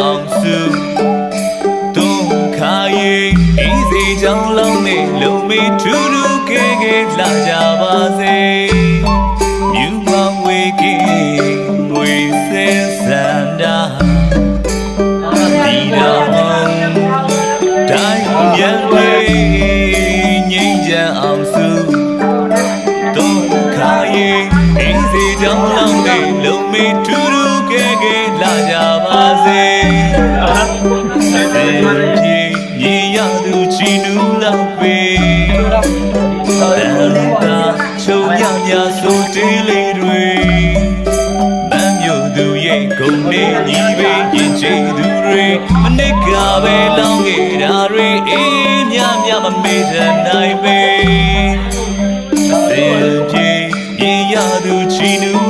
အောင်စုဒုက္ခရဲ့ဤစေကြောင့်လောင်းနေလုံမေထူးထူးခဲခဲလာကြပါစေမြူမောင်ဝေကေမွေစဲစန္ဒာဒီတော်တိုင်းမြန်လေးငြိမ်းချမ်းအောင်စုဒုက္ခရဲ့ဤစေကြောင့်လောင်းနေလုံမေထူးထူးခဲခဲလာကြပါစေ စေပြေညီရသူချီနူလောက်ပေတန်တာချုံရမြဆိုတေးလေးတွေမမ်းမြို့သူရဲ့ဂုံနေညီပဲရင်ချေသူတွေမနစ်ကပဲလောင်းခဲ့တာတွေအေးမြမြမမေ့တဲ့နိုင်ပဲစင်ပြေရင်ရသူချီနူ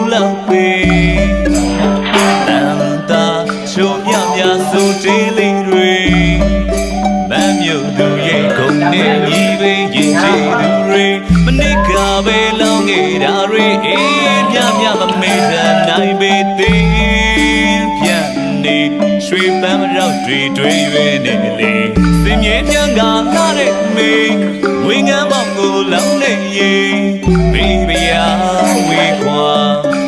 ရောက်တွေတွေ့ရွေးနေလေစင်မြဲပြန်ကလာတဲ့မေဝင်းငန်းမောင်ကိုလောင်းနေရင်ဘေးပြာဝေခွာ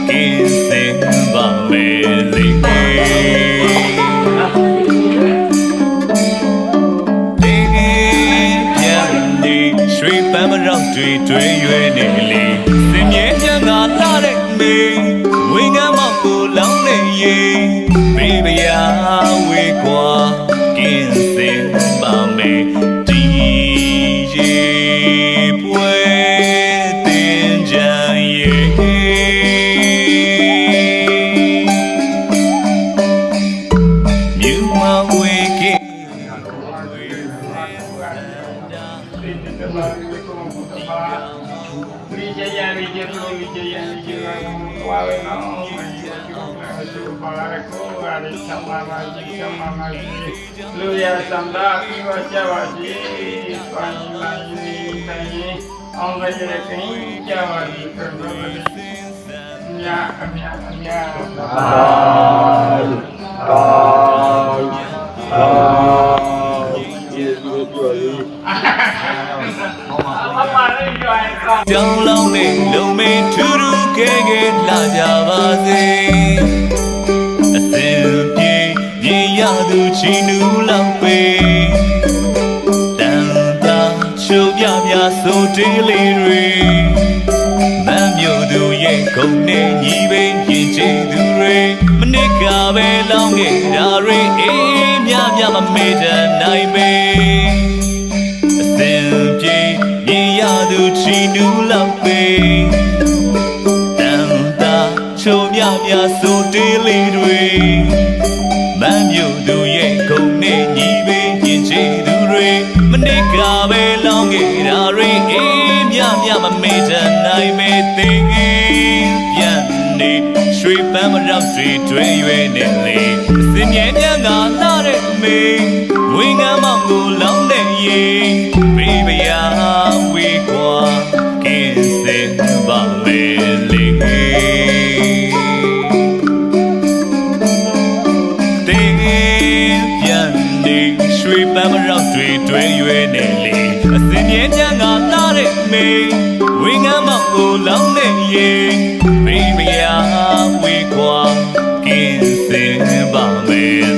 ကင်းစင်ပါမယ်လေလေးပြန်နေရွှေပန်းမရောက်တွေတွေ့ရွေးနေလေစင်မြဲပြန်ကလာတဲ့မေဝင်းကမ်း Yeah, yeah, ကြောင်းလောင်းနဲ့လုံမင်းထူးထူးကဲကဲလာကြပါစေအစင်ပြေရင်ရသူချီနူလောက်ပဲတန်တာချိုးပြပြဆိုတေးလေးတွေမမ်းမြို့သူရဲ့ခုံနဲ့ညီပဲရင်ချေသူတွေမနစ်ကပဲလောင်းခဲ့တာ မြမြဆိုတေးလေးတွေမမ်းမြို့သူရဲ့ဂုံနဲ့ညီပဲရင်ချေသူတွေမနစ်ကပဲလောင်းခဲ့တာတွေအေးမြမြမမေ့တဲ့နိုင်မေသိငယ်ပြန်နေရွှေပန်းမရောက်တွေတွေ့ရွေးနေလေစင်မြဲမြန်းကလာ ရွှေပန်းမရောက်တွေတွေ့ရွေးနေလေအစင်မြဲညံကလာတဲ့မေဝင်းငမ်းမောက်ကိုလောင်းနေရင်ဘေးမယာဝေကွာကင်းစင်ပါမယ်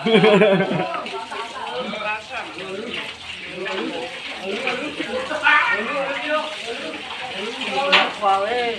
华为。